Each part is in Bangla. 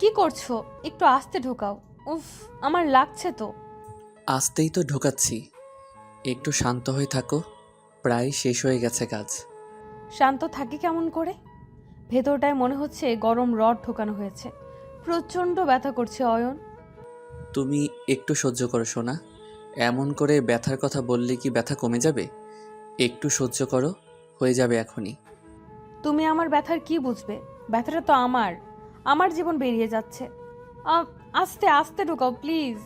কি করছ? একটু আস্তে ঢোকাও। উফ আমার লাগছে তো। আসতেই তো ঢোকাচ্ছি। একটু শান্ত হয়ে থাকো। প্রায় শেষ হয়ে গেছে কাজ। শান্ত থাকি কেমন করে? ভেতরটায় মনে হচ্ছে গরম রড ঢোকানো হয়েছে। প্রচণ্ড ব্যথা করছে অয়ন। তুমি একটু সহ্য করো শোনা এমন করে ব্যথার কথা বললে কি ব্যথা কমে যাবে? একটু সহ্য করো। হয়ে যাবে এখনই। তুমি আমার ব্যথার কি বুঝবে? ব্যথাটা তো আমার। আমার জীবন বেরিয়ে যাচ্ছে। আস্তে আস্তে ঢোকাও প্লিজ।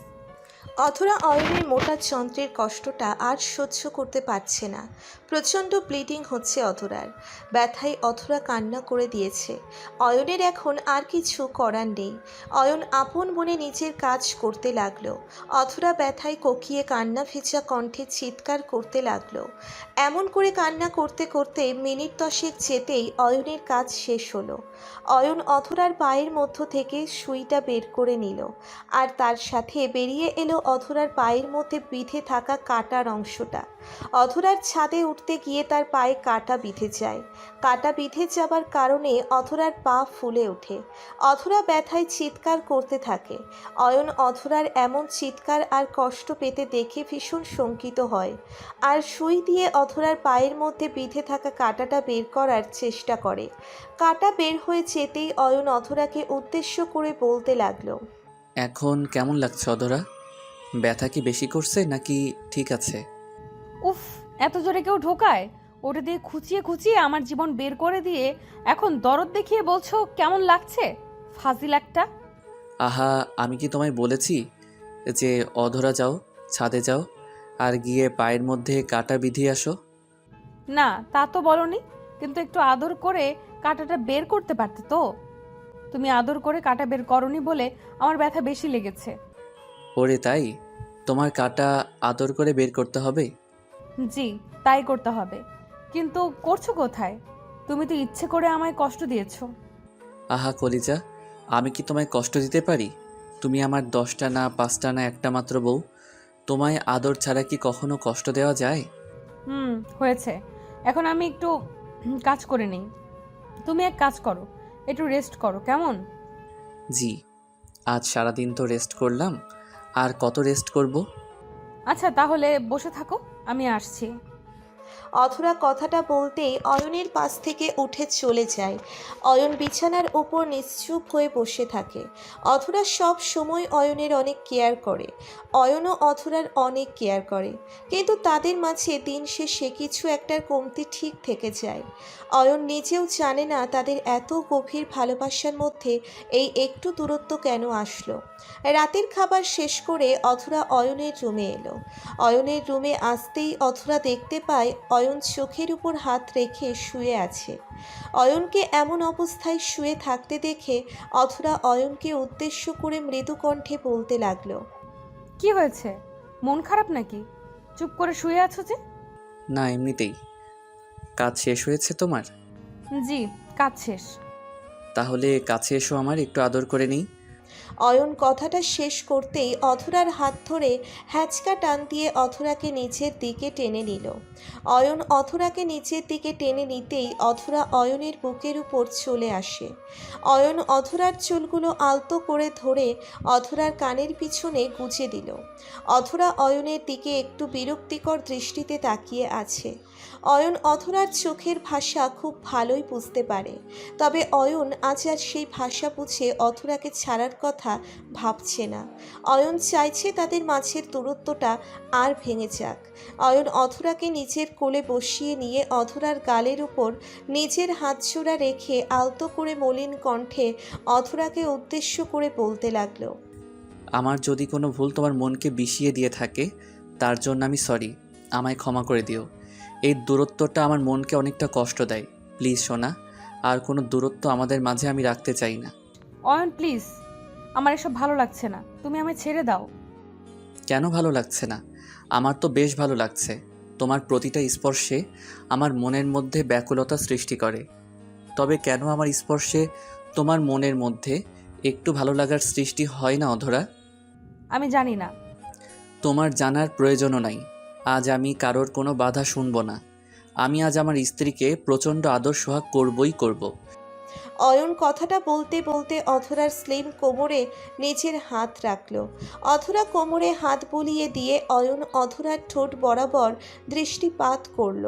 অথরা অয়নের মোটা যন্ত্রের কষ্টটা আর সহ্য করতে পারছে না। প্রচণ্ড ব্লিডিং হচ্ছে অথরার ব্যথায় অথরা কান্না করে দিয়েছে। অয়নের এখন আর কিছু করার নেই। অয়ন আপন মনে নিজের কাজ করতে লাগল। অথরা ব্যথায় কোকিয়ে কান্না ভেজা কণ্ঠে চিৎকার করতে লাগল। এমন করে কান্না করতে করতে মিনিট দশেক যেতেই অয়নের কাজ শেষ হলো। অয়ন অথরার পায়ের মধ্য থেকে সুইটা বের করে নিল। আর তার সাথে বেরিয়ে এলো অধরার পায়ের মধ্যে বিঁধে থাকা কাটার অংশটা। অধরার ছাদে উঠতে গিয়ে তার পায়ে কাটা বিঁধে যায়। কাটা বিঁধে যাবার কারণে অধরার পা ফুলে ওঠে। অধরা ব্যথায় চিৎকার করতে থাকে। অয়ন অধরার এমন চিৎকার আর কষ্ট পেতে দেখে ভীষণ শঙ্কিত হয়। আর সুই দিয়ে অধরার পায়ের মধ্যে বিঁধে থাকা কাটাটা বের করার চেষ্টা করে। কাটা বের হয়ে যেতেই অয়ন অধরাকে উদ্দেশ্য করে বলতে লাগল, এখন কেমন লাগছে অধরা? ব্যথা কি বেশি করছে নাকি ঠিক আছে? উফ এত জোরে কেউ ঢোকায়? ওটা দিয়ে খুঁচিয়ে খুঁচিয়ে আমার জীবন বের করে দিয়ে এখন দরদ দেখিয়ে বলছো কেমন লাগছে? ফাজিল একটা। আহা আমি কি তোমায় বলেছি যে অধরা যাও ছাদে যাও আর গিয়ে পায়ের মধ্যে কাটা বিধিয়ে আসো? না তা তো বলনি কিন্তু একটু আদর করে কাঁটাটা বের করতে পারতে তো। তুমি আদর করে কাটা বের করনি বলে আমার ব্যথা বেশি লেগেছে। ওরে তাই? তোমার কাটা আদর করে বের করতে হবে? জি তাই করতে হবে। কিন্তু করছ কোথায়? তুমি তো ইচ্ছে করে আমায় কষ্ট দিয়েছ। আহা কলিজা আমি কি তোমায় কষ্ট দিতে পারি? তুমি আমার দশটা না পাঁচটা না একটা মাত্র বউ। তোমায় আদর ছাড়া কি কখনো কষ্ট দেওয়া যায়? হুম হয়েছে। এখন আমি একটু কাজ করে নিই। তুমি এক কাজ করো একটু রেস্ট করো কেমন? জি আজ সারাদিন তো রেস্ট করলাম। আর কত রেস্ট করব? আচ্ছা তাহলে বসে থাকো আমি আসছি। অথরা কথাটা বলতেই অয়নের পাশ থেকে উঠে চলে যায়। অয়ন বিছানার উপর নিশ্চুপ হয়ে বসে থাকে। অথরা সব সময় অয়নের অনেক কেয়ার করে। অয়নও অথরার অনেক কেয়ার করে। কিন্তু তাদের মাঝে দিন শেষে কিছু একটার কমতি ঠিক থেকে যায়। অয়ন নিজেও জানে না তাদের এত গভীর ভালোবাসার মধ্যে এই একটু দূরত্ব কেন আসলো। রাতের খাবার শেষ করে অথরা অয়নের রুমে এলো। অয়নের রুমে আসতেই অথরা দেখতে পায় চোখের উপর হাত রেখে শুয়ে আছে। অয়নকে এমন অবস্থায় শুয়ে থাকতে দেখে অথরা অয়নকে উদ্দেশ্য করে মৃদু কণ্ঠে বলতে লাগল কি হয়েছে? মন খারাপ নাকি? চুপ করে শুয়ে আছো যে? না এমনিতেই। কাজ শেষ হয়েছে তোমার? জি কাজ শেষ। তাহলে কাছে এসো আমার একটু আদর করে নিই। অয়ন কথাটা শেষ করতেই অথরার হাত ধরে হ্যাচকা টান দিয়ে অথরাকে নিচের দিকে টেনে নিল। অয়ন অথরাকে নিচের দিকে টেনে নিতেই অথরা অয়নের বুকের উপর চলে আসে। অয়ন অথরার চুলগুলো আলতো করে ধরে অথরার কানের পিছনে গুজে দিল। অথরা অয়নের দিকে একটু বিরক্তিকর দৃষ্টিতে তাকিয়ে আছে। অয়ন অথরার চোখের ভাষা খুব ভালোই বুঝতে পারে। তবে অয়ন আজ আর সেই ভাষা বুঝে অথরাকে ছাড়ার কথা ভাবছে না। অয়ন চাইছে তাদের মাঝের দূরত্বটা আর ভেঙে যাক। অয়ন অথরাকে নিজের কোলে বসিয়ে নিয়ে অথরার গালের উপর নিজের হাতছোড়া রেখে আলতো করে মলিন কণ্ঠে অথরাকে উদ্দেশ্য করে বলতে লাগল, আমার যদি কোনো ভুল তোমার মনকে বিষিয়ে দিয়ে থাকে, তার জন্য আমি সরি। আমায় ক্ষমা করে দিও। এই দূরত্বটা আমার মনকে অনেকটা কষ্ট দেয়। প্লিজ সোনা আর কোনো দূরত্ব আমাদের মাঝে আমি রাখতে চাই না। অয়ন প্লিজ আমার এসব ভালো লাগছে না। তুমি আমায় ছেড়ে দাও। কেন ভালো লাগছে না? আমার তো বেশ ভালো লাগছে। তোমার প্রতিটা স্পর্শে আমার মনের মধ্যে ব্যাকুলতা সৃষ্টি করে। তবে কেন আমার স্পর্শে তোমার মনের মধ্যে একটু ভালো লাগার সৃষ্টি হয় না অধরা? আমি জানি না। তোমার জানার প্রয়োজনও নাই। আজ আমি কারোর কোনো বাধা শুনব না আমি আজ আমার স্ত্রীকে প্রচণ্ড আদর সোহাগ করবই করব। অয়ন কথাটা বলতে বলতে অধরার স্লিম কোমরে নিজের হাত রাখল। অধরা কোমরে হাত বুলিয়ে দিয়ে অয়ন অধরার ঠোঁট বরাবর দৃষ্টিপাত করল।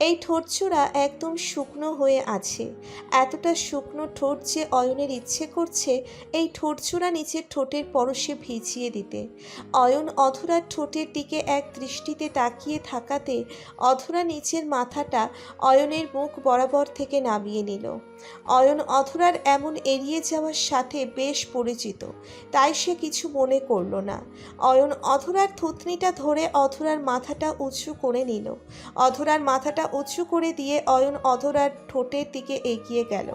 এই ঠোঁটচূড়া একদম শুকনো হয়ে আছে। এতটা শুকনো ঠোঁট যে অয়নের ইচ্ছে করছে এই ঠোঁটচূড়া নিচের ঠোঁটের পরশে ভিজিয়ে দিতে। অয়ন অধরার ঠোঁটের দিকে এক দৃষ্টিতে তাকিয়ে থাকাতে অধরা নিচের মাথাটা অয়নের মুখ বরাবর থেকে নামিয়ে নিল। অয়ন অধরার এমন এড়িয়ে যাওয়ার সাথে বেশ পরিচিত, তাই সে কিছু মনে করল না। অয়ন অধরার থুতনিটা ধরে অধরার মাথাটা উঁচু করে নিল। অধরার মাথাটা উঁচু করে দিয়ে অয়ন অধরার ঠোঁটের দিকে এগিয়ে গেল।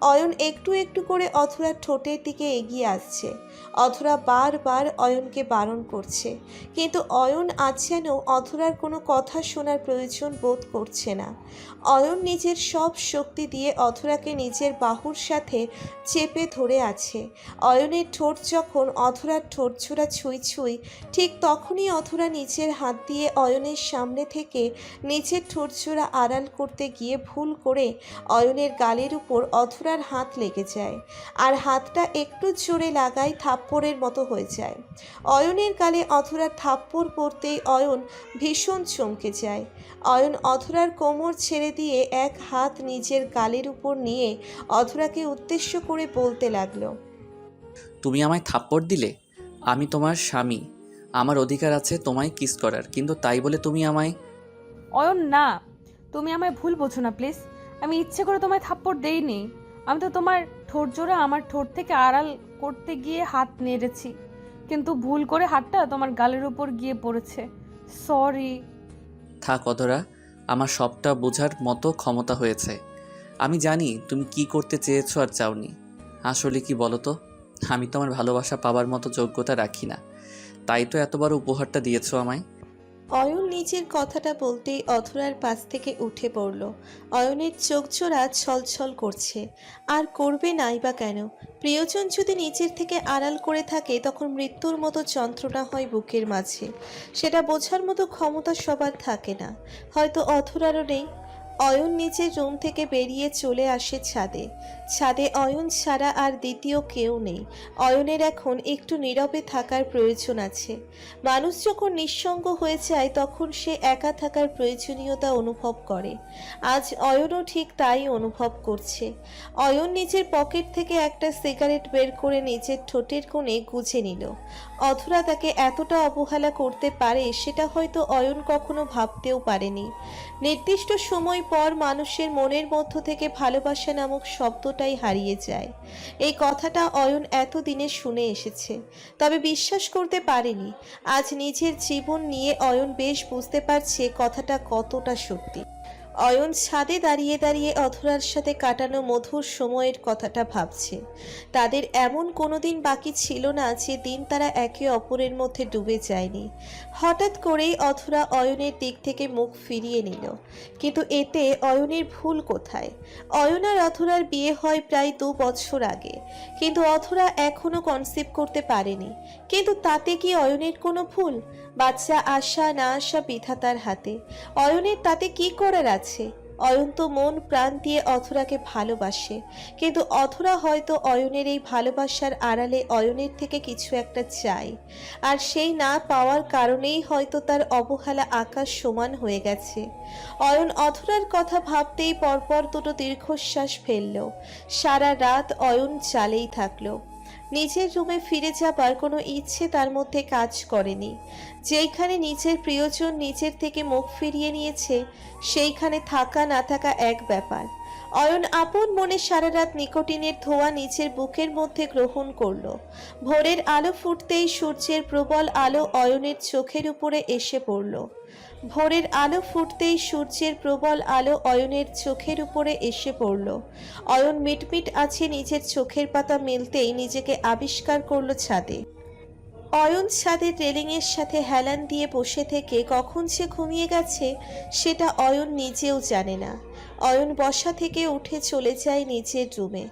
অয়ন একটু একটু করে অধরার ঠোঁটের দিকে এগিয়ে আসছে। অধরা বারবার অয়নকে বারণ করছে। কিন্তু অয়ন আজ যেন অধরার কোনো কথা শোনার প্রয়োজন বোধ করছে না। অয়ন নিজের সব শক্তি দিয়ে অথরাকে নিজের বাহুর সাথে চেপে ধরে আছে। অয়নের ঠোঁট যখন অথরার ঠোঁট ছোড়া ছুঁই ছুঁই, ঠিক তখনই অথরা নিজের হাত দিয়ে অয়নের সামনে থেকে নিজের ঠোঁট ছোড়া আড়াল করতে গিয়ে ভুল করে অয়নের গালের উপর অধরার হাত লেগে যায় আর হাতটা একটু জোরে লাগাই থাপ্পড়ের মতো হয়ে যায়। অয়নের কালে অধরার থাপ্পড় পড়তেই অয়ন ভীষণ চমকে যায়। অয়ন অধরার কোমর ছেড়ে দিয়ে এক হাত নিজের গালের উপর নিয়ে অধরাকে উদ্দেশ্য করে বলতে লাগল তুমি আমায় থাপ্পড় দিলে? আমি তোমার স্বামী। আমার অধিকার আছে তোমায় কিস করার কিন্তু তাই বলে তুমি আমায় অয়ন না। তুমি আমায় ভুল বোঝো না প্লিজ। আমি ইচ্ছে করে তোমায় থাপ্পড় দেইনি। আমি তো তোমার ঠোঁট জোড়া, আমার ঠোঁট থেকে আড়াল করতে গিয়ে হাত নেড়েছি। কিন্তু ভুল করে হাতটা তোমার গালের উপর গিয়ে পড়েছে। সরি। থাক অধরা, আমার সবটা বোঝার মতো ক্ষমতা হয়েছে। আমি জানি তুমি কি করতে চেয়েছো আর চাওনি। আসলে কি বলো তো আমি তো আমার ভালোবাসা পাবার মতো যোগ্যতা রাখি না। তাই তো এতবার উপহারটা দিয়েছ আমায়। অয়ন নিজের কথাটা বলতেই অধরার পাশ থেকে উঠে পড়ল। অয়নের চোখ জোড়া ছলছল করছে। আর করবে নাই বা কেন? প্রিয়জন যদি নিচের থেকে আড়াল করে থাকে, তখন মৃত্যুর মতো যন্ত্রণা হয় বুকের মাঝে। সেটা বোঝার মতো ক্ষমতা সবার থাকে না। হয়তো অধরারও নেই অয়ন নিচে রুম থেকে বেরিয়ে চলে আসে ছাদে। ছাদে অয়ন ছাড়া আর দ্বিতীয় কেউ নেই। অয়নের এখন একটু নীরবে থাকার প্রয়োজন আছে। মানুষ যখন নিঃসঙ্গ হয়ে যায়, তখন সে একা থাকার প্রয়োজনীয়তা অনুভব করে। আজ অয়নও ঠিক তাই অনুভব করছে। অয়ন নিজের পকেট থেকে একটা সিগারেট বের করে নিজের ঠোঁটের কোণে গুজে নিল। অধরা তাকে এতটা অবহেলা করতে পারে, সেটা হয়তো অয়ন কখনো ভাবতেও পারেনি। নির্দিষ্ট সময় পর মানুষের মনের মধ্য থেকে ভালোবাসা নামক শব্দটাই হারিয়ে যায়। এই কথাটা অয়ন এতদিনে শুনে এসেছে, তবে বিশ্বাস করতে পারেনি। আজ নিজের জীবন নিয়ে অয়ন বেশ বুঝতে পারছে কথাটা কতটা সত্যি। অয়ন ছাদে দাঁড়িয়ে দাঁড়িয়ে অধরার সাথে কাটানো মধুর সময়ের কথাটা ভাবছে। তাদের এমন কোনো দিন বাকি ছিল না যে দিন তারা একে অপরের মধ্যে ডুবে যায়নি। হঠাৎ করেই অধরা অয়নের দিক থেকে মুখ ফিরিয়ে নিল। কিন্তু এতে অয়নের ভুল কোথায়? অয়ন আর অধরার বিয়ে হয় প্রায় দু বছর আগে। কিন্তু অধরা এখনও কনসিভ করতে পারেনি। কিন্তু তাতে কি অয়নের কোনো ভুল? বাচ্চা আসা না আসা বিধাতার হাতে। অয়নের তাতে কি করার আছে? অয়ন তো মন প্রাণ দিয়ে অথরাকে ভালোবাসে। কিন্তু অথরা হয়তো অয়নের এই ভালোবাসার আড়ালে অয়নের থেকে কিছু একটা চাই আর সেই না পাওয়ার কারণেই হয়তো তার অবহেলা আকাশ সমান হয়ে গেছে। অয়ন অথরার কথা ভাবতেই পরপর দুটো দীর্ঘশ্বাস ফেলল। সারা রাত অয়ন চালেই থাকল। নিজের রুমে ফিরে যাবার কোনো ইচ্ছে তার মধ্যে কাজ করেনি। যেইখানে নিজের প্রিয়জন নিজের থেকে মুখ ফিরিয়ে নিয়েছে, সেইখানে থাকা না থাকা এক ব্যাপার। অয়ন আপন মনে সারা রাত নিকোটিনের ধোয়া নিজের বুকের মধ্যে গ্রহণ করল। ভোরের আলো ফুটতেই সূর্যের প্রবল আলো অয়নের চোখের উপরে এসে পড়ল। ভোরের আলো ফুটতেই সূর্যের প্রবল আলো অয়নের চোখের উপরে এসে পড়ল। অয়ন মিটমিট আছে নিজের চোখের পাতা মেলতেই নিজেকে আবিষ্কার করল ছাদে। অয়ন ছাদের রেলিংয়ের সাথে হেলান দিয়ে বসে থেকে কখন সে ঘুমিয়ে গেছে, সেটা অয়ন নিজেও জানে না। অয়ন বসা থেকে উঠে চলে যায় নিচের রুমে।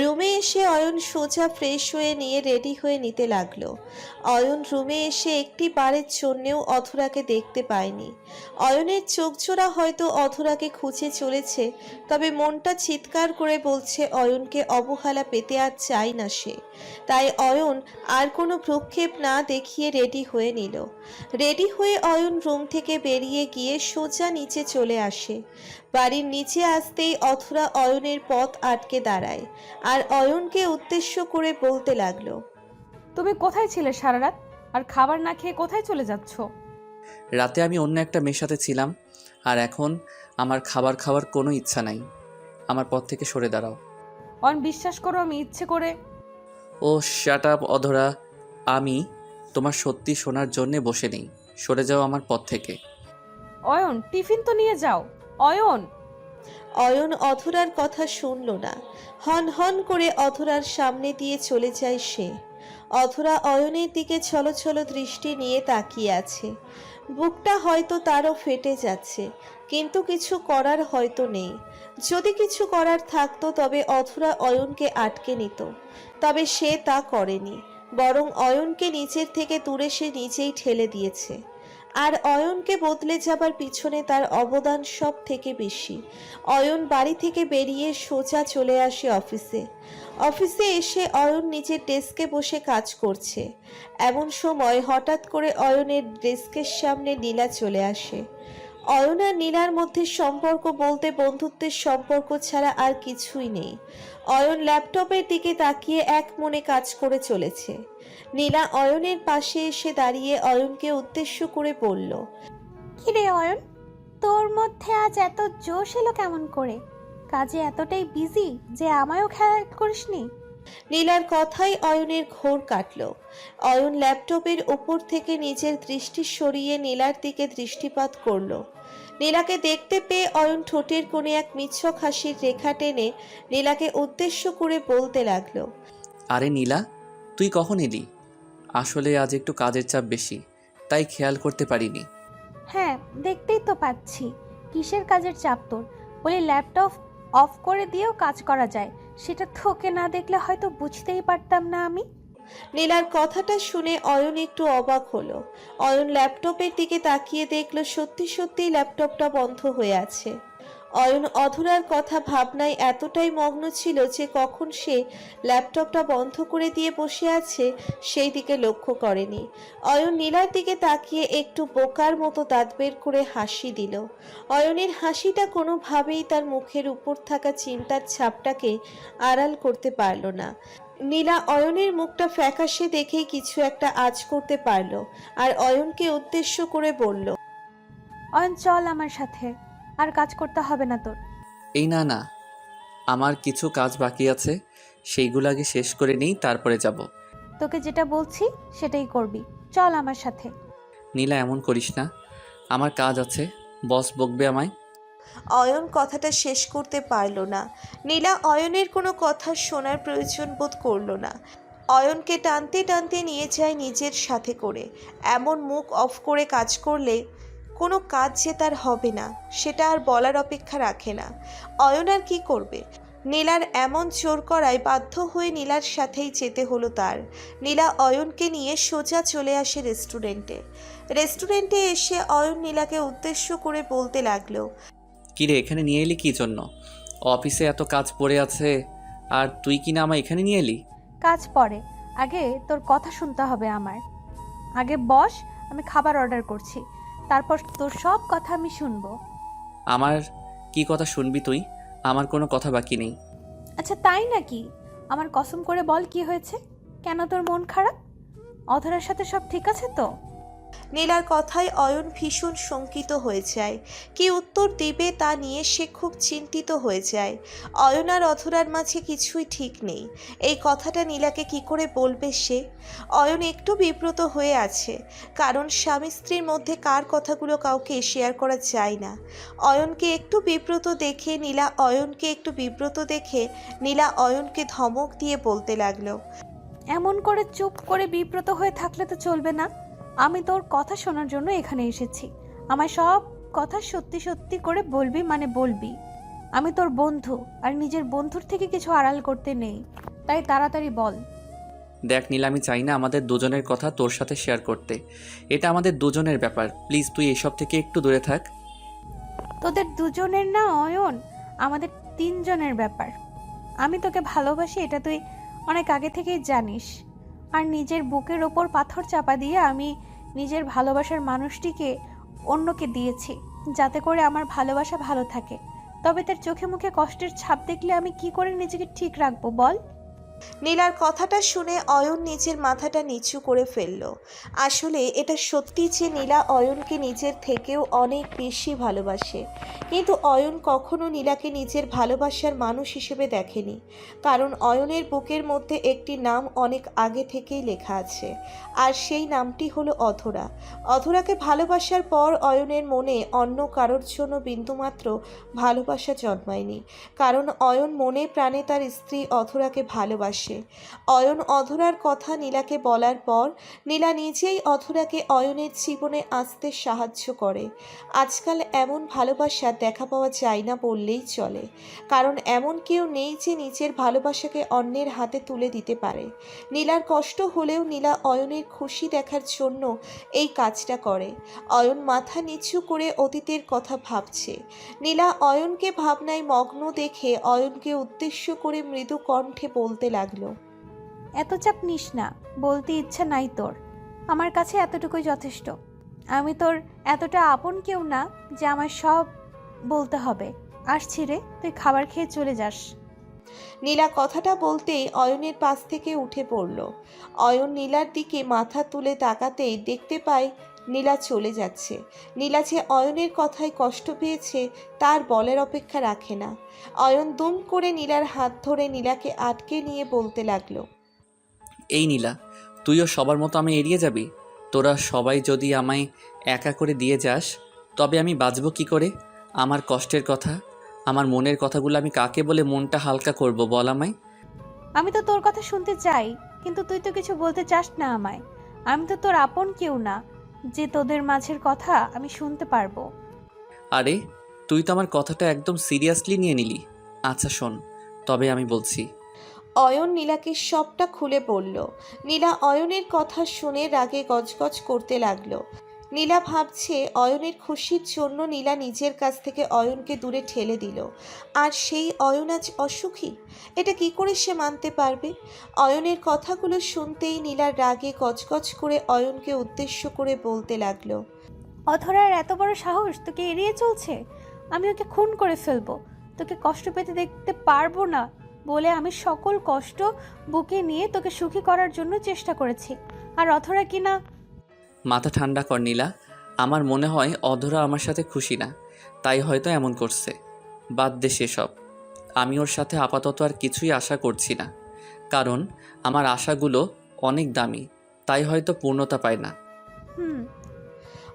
রুমে এসে অয়ন সোজা ফ্রেশ হয়ে নিয়ে রেডি হয়ে নিতে লাগল। অয়ন রুমে এসে একটি বারের জন্যেও অধরাকে দেখতে পায়নি। অয়নের চোখজোড়া হয়তো অধরাকে খুঁজে চলেছে, তবে মনটা চিৎকার করে বলছে, অয়নকে অবহেলা পেতে আর চাই না সে। তাই অয়ন আর কোনো ভ্রুক্ষেপ না দেখিয়ে রেডি হয়ে নিল। রেডি হয়ে অয়ন রুম থেকে বেরিয়ে গিয়ে সোজা নিচে চলে আসে। বাড়ির নিচে আসতেই অথরা অয়নের পথ আটকে দাঁড়ায় আর অয়নকে উদ্দেশ্য করে বলতে লাগল তুমি কোথায় ছিলে সারা রাত? আর খাবার না খেয়ে কোথায় চলে যাচ্ছ? রাতে আমি অন্য একটা মেয়ের সাথে ছিলাম আর এখন আমার খাবার খাওয়ার কোনো ইচ্ছা নাই। আমার পথ থেকে সরে দাঁড়াও। অন বিশ্বাস করো আমি ইচ্ছে করে ও শাট আপ অধরা। আমি তোমার সত্যি শোনার জন্যে বসে নেই। সরে যাও আমার পথ থেকে। অয়ন টিফিন তো নিয়ে যাও। অয়ন। অয়ন অধরার কথা শুনল না। হন হন করে অধরার সামনে দিয়ে চলে যায় সে। অধরা অয়নের দিকে ছলো ছলো দৃষ্টি নিয়ে তাকিয়ে আছে। বুকটা হয়তো তারও ফেটে যাচ্ছে, কিন্তু কিছু করার হয়তো নেই। যদি কিছু করার থাকতো তবে অধরা অয়নকে আটকে নিত, তবে সে তা করেনি। বরং অয়নকে নিচের থেকে দূরে সে নিজেই ঠেলে দিয়েছে। আর অয়নকে বদলে যাবার পিছনে তার অবদান সব থেকে বেশি। অয়ন বাড়ি থেকে বেরিয়ে সোজা চলে আসে অফিসে। অফিসে এসে অয়ন নিজের ডেস্কে বসে কাজ করছে। এমন সময় হঠাৎ করে অয়নের ডেস্কের সামনে নীলা চলে আসে। অয়ন আর নীলার মধ্যে সম্পর্ক বলতে বন্ধুত্বের সম্পর্ক ছাড়া আর কিছুই নেই। অয়ন ল্যাপটপের দিকে তাকিয়ে এক মনে কাজ করে চলেছে। নীলা অয়নের পাশে এসে দাঁড়িয়ে অয়নকে উদ্দেশ্য করে বলল কিরে অয়ন? তোর মধ্যে আজ এত জোশ এলো কেমন করে? কাজে এতটাই বিজি যে আমায়ও খেয়াল করিসনি? নীলার কথাই অয়নের ঘোর কাটল। অয়ন ল্যাপটপের উপর থেকে নিজের দৃষ্টি সরিয়ে নীলার দিকে দৃষ্টিপাত করল। নীলাকে দেখতে পেয়ে অয়ন ঠোঁটের কোণে এক মিচ্ছক হাসির রেখা টেনে নীলাকে উদ্দেশ্য করে বলতে লাগল আরে নীলা তুই কখন এলি? আসলে আজ একটু কাজের চাপ বেশি তাই খেয়াল করতে পারিনি। হ্যাঁ দেখতেই তো পাচ্ছি। কিসের কাজের চাপ তোর? বলি ল্যাপটপ অফ করে দিয়েও কাজ করা যায়। সেটা তোকে না দেখলে হয়তো বুঝতেই পারতাম না আমি। নীলার কথাটা শুনে অয়ন একটু অবাক হলো। অয়ন ল্যাপটপের দিকে তাকিয়ে দেখল সত্যি সত্যি ল্যাপটপটা বন্ধ হয়ে আছে। অয়ন অধুরার কথা ভাবনায় এতটাই মগ্ন ছিল যে কখন সে ল্যাপটপটা বন্ধ করে দিয়ে বসে আছে, সেই দিকে লক্ষ্য করেনি। অয়ন নীলার দিকে তাকিয়ে একটু বোকার মতো দাঁত বের করে হাসি দিল। অয়নের হাসিটা কোনোভাবেই তার মুখের উপর থাকা চিন্তার ছাপটাকে আড়াল করতে পারল না। নীলা অয়নের মুখটা ফ্যাকাশে দেখেই কিছু একটা আজ করতে পারল আর অয়নকে উদ্দেশ্য করে বলল, অয়ন, চল আমার সাথে। আর কাজ করতে হবে না তোর। এই না না। আমার কিছু কাজ বাকি আছে সেইগুলো আগে শেষ করে নিই তারপরে যাব। তোকে যেটা বলছি সেটাই করবি। চল আমার সাথে। নীলা এমন করিস না। আমার কাজ আছে। বস বকবে আমায়। অয়ন কথাটা শেষ করতে পারল না। নীলা অয়নের কোনো কথা শোনার প্রয়োজন বোধ করল না। অয়নকে টানতে টানতে নিয়ে যায় নিজের সাথে করে। এমন মুখ অফ করে কাজ করলে কোনো কাজ যে তার হবে না সেটা আর বলার অপেক্ষা রাখে না। অয়ন আর কী করবে? নীলার এমন জোর করায় বাধ্য হয়ে নীলার সাথেই যেতে হলো তার। নীলা অয়নকে নিয়ে সোজা চলে আসে রেস্টুরেন্টে। রেস্টুরেন্টে এসে অয়ন নীলাকে উদ্দেশ্য করে বলতে লাগল কিরে এখানে নিয়ে এলি কি জন্য? অফিসে এত কাজ পড়ে আছে আর তুই কি না আমায় এখানে নিয়ে এলি? কাজ পরে আগে তোর কথা শুনতে হবে আমার। আগে বস আমি খাবার অর্ডার করছি। তারপর তোর সব কথা আমি শুনব। আমার কি কথা শুনবি তুই? আমার কোনো কথা বাকি নেই। আচ্ছা তাই নাকি? আমার কসম করে বল কি হয়েছে? কেন তোর মন খারাপ? অধরার সাথে সব ঠিক আছে তো? নীলার কথায় অয়ন ভীষণ শঙ্কিত হয়ে যায়। কি উত্তর দেবে তা নিয়ে সে খুব চিন্তিত হয়ে যায়। অয়ন আর অধরার মাঝে কিছুই ঠিক নেই। এই কথাটা নীলাকে কি করে বলবে সে? অয়ন একটু বিব্রত হয়ে আছে। কারণ স্বামী স্ত্রীর মধ্যে কার কথাগুলো কাউকে শেয়ার করা যায় না। অয়নকে একটু বিব্রত দেখে নীলা অয়নকে একটু বিব্রত দেখে নীলা অয়নকে ধমক দিয়ে বলতে লাগল, এমন করে চুপ করে বিব্রত হয়ে থাকলে তো চলবে না। আমি তোর কথা শোনার জন্য এখানে এসেছি। আমায় সব কথা সত্যি সত্যি করে বলবি মানে বলবি। আমি তোর বন্ধু আর নিজের বন্ধুর থেকে কিছু আড়াল করতে নেই। তাই তাড়াতাড়ি বল। দেখ নীল আমি চাই না আমাদের দুজনের কথা তোর সাথে শেয়ার করতে। এটা আমাদের দুজনের ব্যাপার। প্লিজ তুই এসব থেকে একটু দূরে থাক। তোদের দুজনের না অয়ন? আমাদের তিনজনের ব্যাপার। আমি তোকে ভালোবাসি এটা তুই অনেক আগে থেকেই জানিস। আর নিজের বুকের ওপর পাথর চাপা দিয়ে আমি নিজের ভালোবাসার মানুষটিকে অন্যকে দিয়েছি, যাতে করে আমার ভালোবাসা ভালো থাকে। তবে তার চোখে মুখে কষ্টের ছাপ দেখলে আমি কি করে নিজেকে ঠিক রাখব বল? নীলার কথাটা শুনে অয়ন নিজের মাথাটা নিচু করে ফেলল। আসলে এটা সত্যি যে নীলা অয়নকে নিজের থেকেও অনেক বেশি ভালোবাসে। কিন্তু অয়ন কখনো নীলাকে নিজের ভালোবাসার মানুষ হিসেবে দেখেনি। কারণ অয়নের বুকের মধ্যে একটি নাম অনেক আগে থেকেই লেখা আছে। আর সেই নামটি হলো অধরা। অধরাকে ভালোবাসার পর অয়নের মনে অন্য কারোর জন্য বিন্দুমাত্র ভালোবাসা জন্মায়নি। কারণ অয়ন মনে প্রাণে তার স্ত্রী অধরাকে ভালোবাসে। অয়ন অধরার কথা নীলাকে বলার পর নীলা নিজেই অধরাকে অয়নের জীবনে আসতে সাহায্য করে। আজকাল এমন ভালোবাসা দেখা পাওয়া যায় না বললেই চলে। কারণ এমন কেউ নেই যে নিজের ভালোবাসাকে অন্যের হাতে তুলে দিতে পারে। নীলার কষ্ট হলেও নীলা অয়নের খুশি দেখার জন্য এই কাজটা করে। অয়ন মাথা নিচু করে অতীতের কথা ভাবছে। নীলা অয়নকে ভাবনায় মগ্ন দেখে অয়নকে উদ্দেশ্য করে মৃদু কণ্ঠে বলতে লাগল। এত চাপ নিস না, বলতে ইচ্ছা নাই তোর। আমার কাছে এতটুকুই যথেষ্ট। আমি তোর এতটা আপন কেউ না যে আমার সব বলতে হবে। আসছি রে, তুই খাবার খেয়ে চলে যাস। নীলা কথাটা বলতেই অয়নের পাশ থেকে উঠে পড়ল। অয়ন নীলার দিকে মাথা তুলে তাকাতেই দেখতে পায় নীলা চলে যাচ্ছে। নীলা যে অয়নের কথায় কষ্ট পেয়েছে তার বলের অপেক্ষা রাখে না। অয়ন দুম করে নীলার হাত ধরে নীলাকে আটকে নিয়ে বলতে লাগল এই নীলা তুইও সবার মতো আমি এড়িয়ে যাবি? তোরা সবাই যদি আমায় একা করে দিয়ে যাস তবে আমি বাঁচব কি করে? আমার কষ্টের কথা আমার মনের কথাগুলো আমি কাকে বলে মনটা হালকা করব বল আমায়? আমি তো তোর কথা শুনতে চাই কিন্তু তুই তো কিছু বলতে চাস না আমায়। আমি তো তোর আপন কেউ না। যে তোদের মাঝের কথা আমি শুনতে পারব। আরে তুই তো আমার কথাটা একদম সিরিয়াসলি নিয়ে নিলি। আচ্ছা শোন তবে আমি বলছি। অয়ন নীলাকে সবটা খুলে বলল। নীলা অয়নের কথা শুনে রাগে গজগজ করতে লাগল। নীলা ভাবছে অয়নের খুশির জন্য নীলা নিজের কাছ থেকে অয়নকে দূরে ঠেলে দিল। আর সেই অয়ন আজ অসুখী? এটা কি করে সে মানতে পারবে? অয়নের কথাগুলো শুনতেই নীলার রাগে গজগজ করে অয়নকে উদ্দেশ্য করে বলতে লাগল, অধরার এত বড় সাহস তোকে এড়িয়ে চলছে? আমি ওকে খুন করে ফেলব। তোকে কষ্ট পেতে দেখতে পারব না বলে আমি সকল কষ্ট বুকে নিয়ে তোকে সুখী করার জন্য চেষ্টা করেছি। আর অধরা কিনা মাথা ঠান্ডা কর, নীলা। আমার মনে হয় অধরা আমার সাথে খুশি না। তাই হয়তো এমন করছে। বাদ দে সেসব। আমি ওর সাথে আপাতত আর কিছুই আশা করছি না। কারণ, আমার আশাগুলো অনেক দামি। তাই হয়তো পূর্ণতা পায় না। হুম।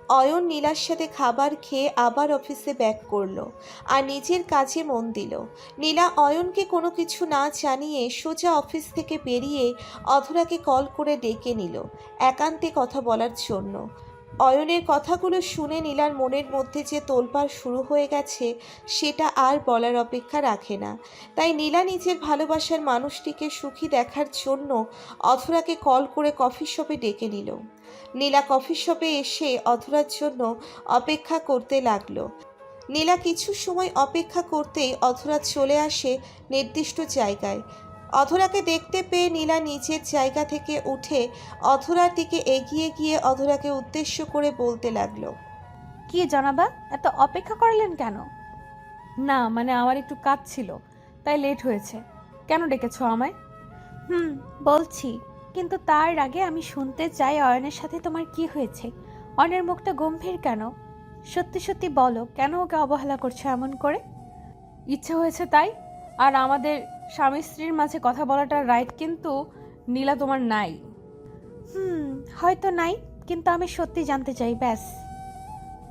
অয়ন নীলার সাথে খাবার খেয়ে আবার অফিসে ব্যাক করল আর নিজের কাজে মন দিল। নীলা অয়নকে কোনো কিছু না জানিয়ে সোজা অফিস থেকে বেরিয়ে অধরাকে কল করে ডেকে নিল, একান্তে কথা বলার জন্য। অয়নের কথাগুলো শুনে নীলার মনের মধ্যে যে তোলপাড় শুরু হয়ে গেছে, সেটা আর বলার অপেক্ষা রাখে না। তাই নীলা নিজের ভালোবাসার মানুষটিকে সুখী দেখার জন্য অধরাকে কল করে কফি শপে ডেকে নিল। নীলা কফি শপে এসে অধরার জন্য অপেক্ষা করতে লাগল। নীলা কিছু সময় অপেক্ষা করতেই অধরা চলে আসে নির্দিষ্ট জায়গায়। অধরাকে দেখতে পেয়ে নীলা নিজের জায়গা থেকে উঠে অধরার দিকে এগিয়ে গিয়ে অধরাকে উদ্দেশ্য করে বলতে লাগল কি জানাবা? এত অপেক্ষা করলেন কেন? না মানে আমার একটু কাজ ছিল তাই লেট হয়েছে। কেন ডেকেছো আমায়? হুম বলছি কিন্তু তার আগে আমি শুনতে চাই অয়নের সাথে তোমার কি হয়েছে। অয়নের মুখটা গম্ভীর কেন? সত্যি সত্যি বলো কেন ওকে অবহেলা করছ এমন করে? ইচ্ছে হয়েছে তাই আর আমাদের স্বামী স্ত্রীর মাঝে কথা বলাটা রাইট কিন্তু নীলা তোমার নাই। হুম হয়তো নাই কিন্তু আমি সত্যি জানতে চাই ব্যাস।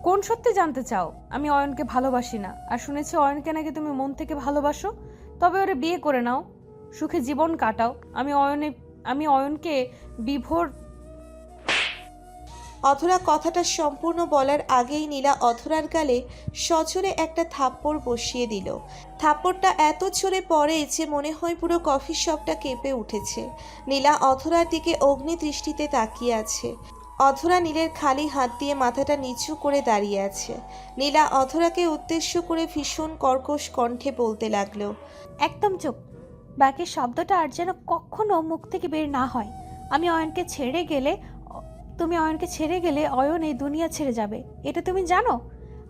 কোন সত্যি জানতে চাও? আমি অয়নকে ভালোবাসি না। আর শুনেছি অয়নকে নাকি তুমি মন থেকে ভালোবাসো। তবে ওরে বিয়ে করে নাও। সুখে জীবন কাটাও। আমি অয়নে আমি অয়নকে বিভোর অধরা কথাটা সম্পূর্ণ বলার আগেই নীলা অধরার গালে সজোরে একটা থাপ্পড় বসিয়ে দিল। থাপ্পড়টা এত জোরে পড়ে যে মনে হয় পুরো কফি শপটা কেঁপে উঠেছে। নীলা অধরার দিকে অগ্নি দৃষ্টিতে তাকিয়ে আছে। অধরা নীলের খালি হাত দিয়ে মাথাটা নিচু করে দাঁড়িয়ে আছে। নীলা অধরাকে উদ্দেশ্য করে ভীষণ কর্কশ কণ্ঠে বলতে লাগল, একদম চুপ। বাকি শব্দটা আর যেন কখনো মুখ থেকে বের না হয়। আমি অয়নকে ছেড়ে গেলে তুমি অয়নকে ছেড়ে গেলে অয়ন এই দুনিয়া ছেড়ে যাবে। এটা তুমি জানো?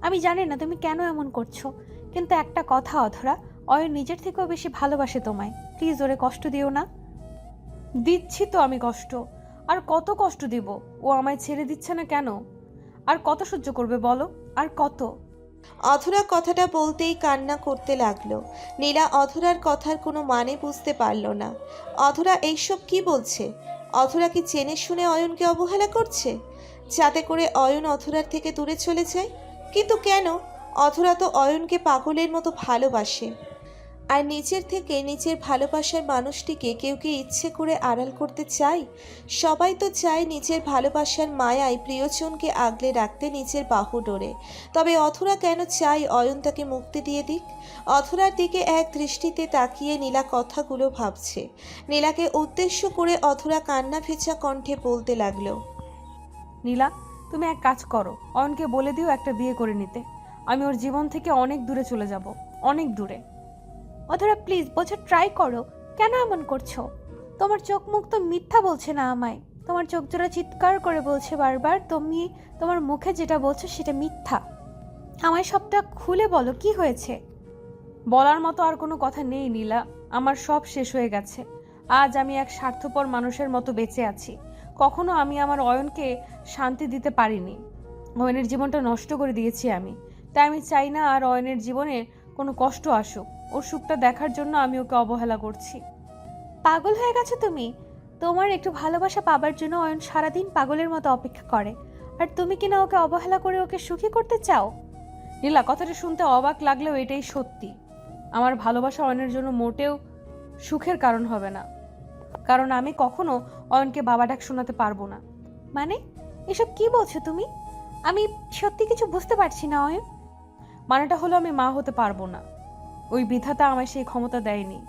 আমি জানি না তুমি কেন এমন করছ। কিন্তু একটা কথা, অধরা, অয়ন নিজের থেকেও বেশি ভালোবাসে তোমায়। প্লিজ ওরে কষ্ট দিও না। দিচ্ছি তো আমি কষ্ট। আর কত কষ্ট দিব? ও আমায় ছেড়ে দিচ্ছে না কেন? আর কত সহ্য করবে বলো? আর কত? অধরা কথাটা বলতেই কান্না করতে লাগল। নীলা অধরার কথার কোনো মানে বুঝতে পারল না। অধরা, এইসব কি বলছে? অধরা কি চেনে শুনে অয়নকে অবহেলা করছে? যাতে করে অয়ন অথরার থেকে দূরে চলে যায়? কিন্তু কেন? অথরা তো অয়নকে পাগলের মতো ভালোবাসে। আর নিচের থেকে নিচের ভালোবাসার মানুষটিকে কেউ কি ইচ্ছে করে আড়াল করতে চায়? সবাই তো চায় নিজের ভালোবাসার মায়ায় প্রিয়জনকে আগলে রাখতে নিজের বাহু ডোরে। তবে অথরা কেন চাই অয়ন তাকে মুক্তি দিয়ে দিক? অথরার দিকে এক দৃষ্টিতে তাকিয়ে নীলা কথাগুলো ভাবছে। নীলাকে উদ্দেশ্য করে অথরা কান্না ভেজা কণ্ঠে বলতে লাগল, নীলা, তুমি এক কাজ করো, অয়নকে বলে দিও একটা বিয়ে করে নিতে। আমি ওর জীবন থেকে অনেক দূরে চলে যাব, অনেক দূরে। অধরা প্লিজ বোঝার ট্রাই করো। কেন এমন করছ? তোমার চোখ মুখ তো মিথ্যা বলছে না আমায়। তোমার চোখ জোড়া চিৎকার করে বলছে বারবার, তুমি তোমার মুখে যেটা বলছো সেটা মিথ্যা। আমায় সবটা খুলে বলো, কি হয়েছে? বলার মতো আর কোনো কথা নেই নীলা। আমার সব শেষ হয়ে গেছে। আজ আমি এক স্বার্থপর মানুষের মতো বেঁচে আছি। কখনো আমি আমার অয়নকে শান্তি দিতে পারিনি। অয়নের জীবনটা নষ্ট করে দিয়েছি আমি। তাই আমি চাই না আর অয়নের জীবনে কোনো কষ্ট আসুক। ওর সুখটা দেখার জন্য আমি ওকে অবহেলা করছি। পাগল হয়ে গেছো তুমি। তোমার একটু ভালোবাসা পাবার জন্য অয়ন সারাদিন পাগলের মতো অপেক্ষা করে। আর তুমি কিনা ওকে অবহেলা করে ওকে সুখী করতে চাও? নীলা কথাটা শুনতে অবাক লাগলেও এটাই সত্যি। আমার ভালোবাসা অয়নের জন্য মোটেও সুখের কারণ হবে না। কারণ আমি কখনো অয়নকে বাবা ডাক শোনাতে পারব না। মানে? এসব কি বলছো তুমি? আমি সত্যি কিছু বুঝতে পারছি না অয়ন। মানেটা হলো আমি মা হতে পারব না। ওই বিধাতা আমায় সেই ক্ষমতা দেয়নি।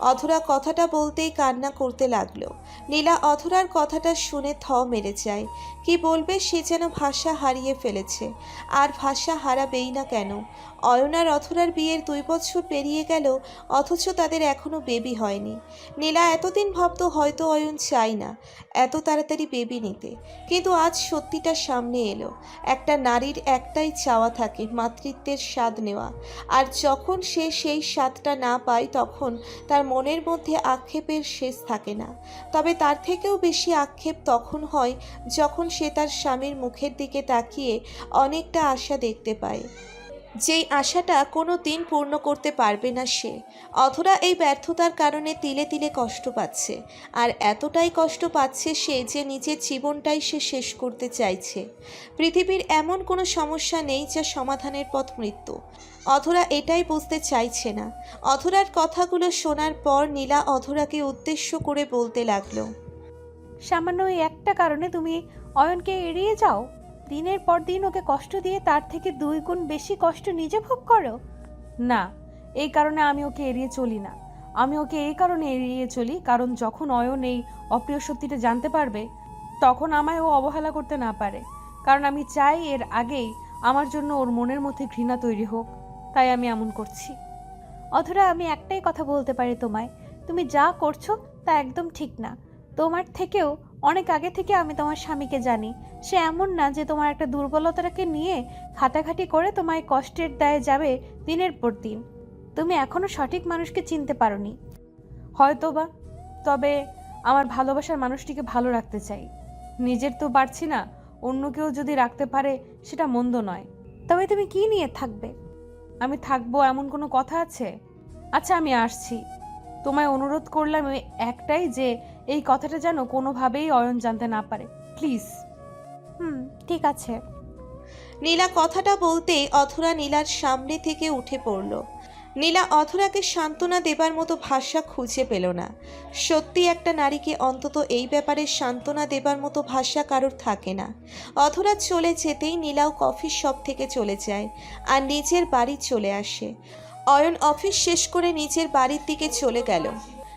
অধরা কথাটা বলতেই কান্না করতে লাগল। নীলা অধরার কথাটা শুনে থ মেরে যায়। কি বলবে সে যেন ভাষা হারিয়ে ফেলেছে। আর ভাষা হারাবেই না কেন? অয়ন আর অধরার বিয়ের দুই বছর পেরিয়ে গেল, অথচ তাদের এখনও বেবি হয়নি। নীলা এতদিন ভাবত হয়তো অয়ন চাই না, এত তাড়াতাড়ি বেবি নিতে। কিন্তু আজ সত্যিটা সামনে এলো। একটা নারীর একটাই চাওয়া থাকে, মাতৃত্বের স্বাদ নেওয়া। আর যখন সে সেই স্বাদটা না পায়, তখন তার মনের মধ্যে আক্ষেপের শেষ থাকে না। তবে তার থেকেও বেশি আক্ষেপ তখন হয়, যখন সে তার স্বামীর মুখের দিকে তাকিয়ে অনেকটা আশা দেখতে পায়। যেই আশাটা কোনো দিন পূর্ণ করতে পারবে না সে। অধরা এই ব্যর্থতার কারণে তিলে তিলে কষ্ট পাচ্ছে। আর এতটাই কষ্ট পাচ্ছে সে যে নিজের জীবনটাই সে শেষ করতে চাইছে। পৃথিবীর এমন কোনো সমস্যা নেই যা সমাধানের পথ মৃত্যু। অধরা এটাই বুঝতে চাইছে না। অধরার কথাগুলো শোনার পর নীলা অধরাকে উদ্দেশ্য করে বলতে লাগল, সামান্য একটা কারণে তুমি অয়নকে এড়িয়ে যাও। দিনের পর দিন ওকে কষ্ট দিয়ে তার থেকে দুই গুণ বেশি কষ্ট নিজে ভোগ করো? না, এই কারণে আমি ওকে এড়িয়ে চলি না। আমি ওকে এই কারণে এড়িয়ে চলি, কারণ যখন অয়ন এই অপ্রিয় সত্যিটা জানতে পারবে, তখন আমায় ও অবহেলা করতে না পারে। কারণ আমি চাই এর আগেই আমার জন্য ওর মনের মধ্যে ঘৃণা তৈরি হোক। তাই আমি এমন করছি। অধরা আমি একটাই কথা বলতে পারি তোমায়। তুমি যা করছ তা একদম ঠিক না। তোমার থেকেও অনেক আগে থেকে আমি তোমার স্বামীকে জানি। সে এমন না যে তোমার একটা দুর্বলতাকে নিয়ে খাটাখাটি করে তোমায় কষ্টের দায়ে যাবে দিনের পর দিন। তুমি এখনও সঠিক মানুষকে চিনতে পারোনি। হয়তো বা তবে আমার ভালোবাসার মানুষটিকে ভালো রাখতে চাই। নিজের তো পারছি না, অন্য কেউ যদি রাখতে পারে সেটা মন্দ নয়। তবে তুমি কি নিয়ে থাকবে? আমি থাকব এমন কোনো কথা আছে? আচ্ছা আমি আসছি। তোমায় অনুরোধ করলাম একটাই যে এই কথাটা যেন কোনোভাবেই অয়ন জানতে না পারে। প্লিজ। হুম ঠিক আছে। নীলা কথাটা বলতেই অথরা নীলার সামনে থেকে উঠে পড়ল। নীলা অধরাকে সান্ত্বনা দেবার মতো ভাষা খুঁজে পেল না। সত্যি একটা নারীকে অন্তত এই ব্যাপারে সান্ত্বনা দেবার মতো ভাষা কারোর থাকে না। অধরা চলে যেতেই নীলাও কফি শপ থেকে চলে যায় আর নিজের বাড়ি চলে আসে। অয়ন অফিস শেষ করে নিজের বাড়ির দিকে চলে গেল।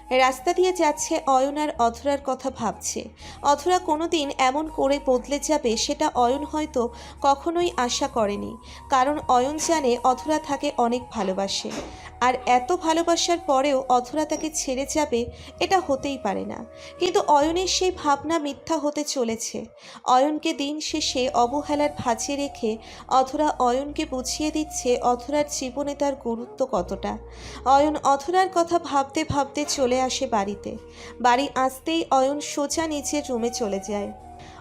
রাস্তা দিয়ে যাচ্ছে অয়ন আর অধরার কথা ভাবছে। অধরা কোনো দিন এমন করে বদলে যাবে সেটা অয়ন হয়তো কখনোই আশা করেনি। কারণ অয়ন জানে অধরা থাকে অনেক ভালোবাসে। আর এত ভালোবাসার পরেও অধরা তাকে ছেড়ে যাবে, এটা হতেই পারে না। কিন্তু অয়নের সেই ভাবনা মিথ্যা হতে চলেছে। অয়নকে দিন শেষে অবহেলার ভাঁজে রেখে অধরা অয়নকে বুঝিয়ে দিচ্ছে অধরার জীবনে তার গুরুত্ব কতটা। অয়ন অধরার কথা ভাবতে ভাবতে চলে আসে বাড়িতে। বাড়ি আসতেই অয়ন সোজা নিচের রুমে চলে যায়।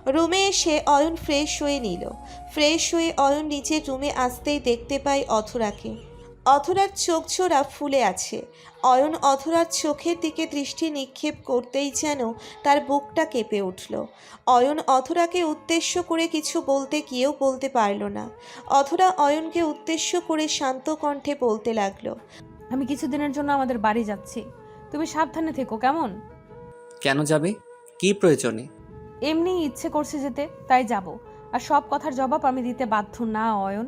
রুমে এসে অয়ন ফ্রেশ হয়ে নিল। ফ্রেশ হয়ে অয়ন নিচের রুমে আসতেই দেখতে পায় অধরাকে। অধরার চোখ জোড়া ফুলে আছে। অয়ন অথরার চোখের দিকে দৃষ্টি নিক্ষেপ করতেই যেন তার বুকটা কেঁপে উঠল। অয়ন অথরাকে উদ্দেশ্য করে কিছু বলতে গিয়েও বলতে পারল না। অথরা অয়নকে উদ্দেশ্য করে শান্ত কণ্ঠে বলতে লাগল আমি কিছুদিনের জন্য আমাদের বাড়ি যাচ্ছি। তুমি সাবধানে থেকো কেমন? কেন যাবে? কি প্রয়োজনে? এমনি ইচ্ছে করছে যেতে তাই যাব। আর সব কথার জবাব আমি দিতে বাধ্য না অয়ন।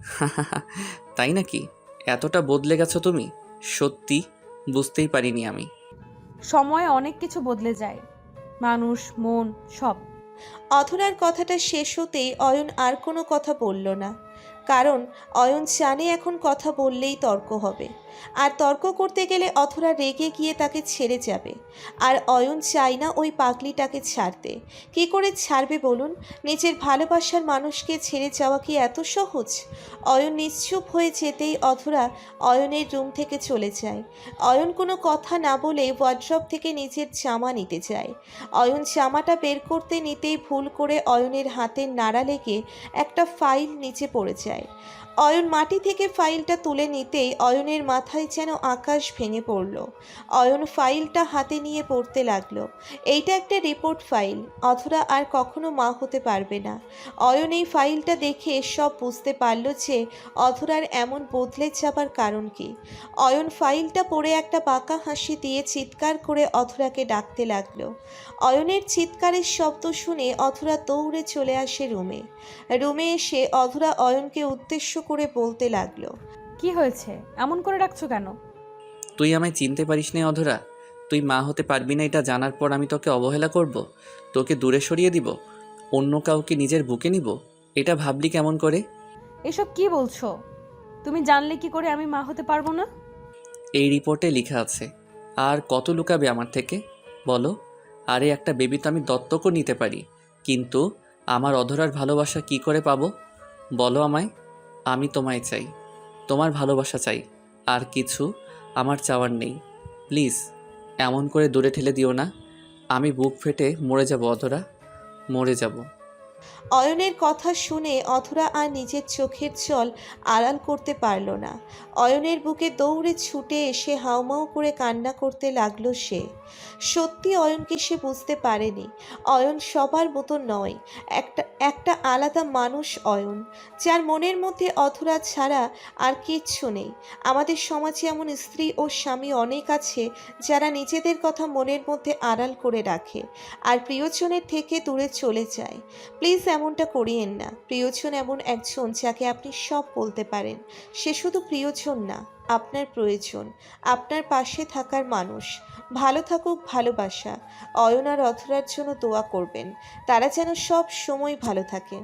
তাই নাকি? এতটা বদলে গেছো তুমি? সত্যি? বুঝতেই পারিনি আমি। সময় অনেক কিছু বদলে যায়। মানুষ মন সব। অথনার কথাটা শেষ হতেই অয়ন আর কোনো কথা বলল না। কারণ অয়ন জানে এখন কথা বললেই তর্ক হবে। আর তর্ক করতে গেলে অথরা রেগে গিয়ে তাকে ছেড়ে যাবে। আর অয়ন চায় না ওই পাগলিটাকে ছাড়তে। কি করে ছাড়বে বলুন? নিজের ভালোবাসার মানুষকে ছেড়ে যাওয়া কি এত সহজ? অয়ন নিশ্চুপ হয়ে যেতেই অধরা অয়নের রুম থেকে চলে যায়। অয়ন কোনো কথা না বলে ওয়ার্ড্রপ থেকে নিজের জামা নিতে যায়। অয়ন জামাটা বের করতে নিতেই ভুল করে অয়নের হাতের নাড়া লেগে একটা ফাইল নিচে পড়ে যায়। অয়ন মাটি থেকে ফাইলটা তুলে নিতেই অয়নের মাথায় যেন আকাশ ভেঙে পড়ল। অয়ন ফাইলটা হাতে নিয়ে পড়তে লাগল। এইটা একটা রিপোর্ট ফাইল অথরা আর কখনো মা হতে পারবে না। অয়ন এই ফাইলটা দেখে সব বুঝতে পারল যে অধরার এমন বদলে যাবার কারণ কি। অয়ন ফাইলটা পড়ে একটা বাঁকা হাসি দিয়ে চিৎকার করে অথরাকে ডাকতে লাগল। অয়নের চিৎকারের শব্দ শুনে অথরা দৌড়ে চলে আসে রুমে। রুমে এসে অধরা অয়নকে উদ্দেশ্য করে বলতে লাগল কি হয়েছে? এমন করে ডাকছো কেন? তুই আমায় চিনতে পারিস না অধরা। তুই মা হতে পারবি না এটা জানার পর আমি তোকে অবহেলা করব। তোকে দূরে সরিয়ে দিব। অন্য কাউকে নিজের বুকে নিব। এটা ভাবলি কেমন করে? এসব কি বলছো? তুমি জানলে কি করে আমি মা হতে পারব না? এই রিপোর্টে লেখা আছে আর কত লুকাবে আমার থেকে? বলো আরে একটা বেবি তো আমি দত্তকও নিতে পারি। কিন্তু আমার অধরার ভালোবাসা কি করে পাবো? বলো আমায়। আমি তোমায় চাই। তোমার ভালোবাসা চাই। আর কিছু আমার চাওয়ার নেই। প্লিজ, এমন করে দূরে ঠেলে দিও না। আমি বুক ফেটে মরে যাব, অধরা। মরে যাব। অয়নের কথা শুনে অধরা আর নিজের চোখের জল আড়াল করতে পারল না। অয়নের বুকে দৌড়ে ছুটে এসে হাউমাউ করে কান্না করতে লাগল সে। সত্যি অয়নকে সে বুঝতে পারেনি। অয়ন সবার মতো নয়, একটা একটা আলাদা মানুষ অয়ন, যার মনের মধ্যে অধরা ছাড়া আর কিচ্ছু নেই। আমাদের সমাজে এমন স্ত্রী ও স্বামী অনেক আছে যারা নিজেদের কথা মনের মধ্যে আড়াল করে রাখে আর প্রিয়জনের থেকে দূরে চলে যায়। প্লিজ এমনটা করিয়েন না। প্রিয়জন এমন একজন যাকে আপনি সব বলতে পারেন। সে শুধু প্রিয়জন না, আপনার প্রয়োজন, আপনার পাশে থাকার মানুষ। ভালো থাকুক ভালোবাসা। অয়ন আর অথরার জন্য দোয়া করবেন। তারা যেন সব সময় ভালো থাকে।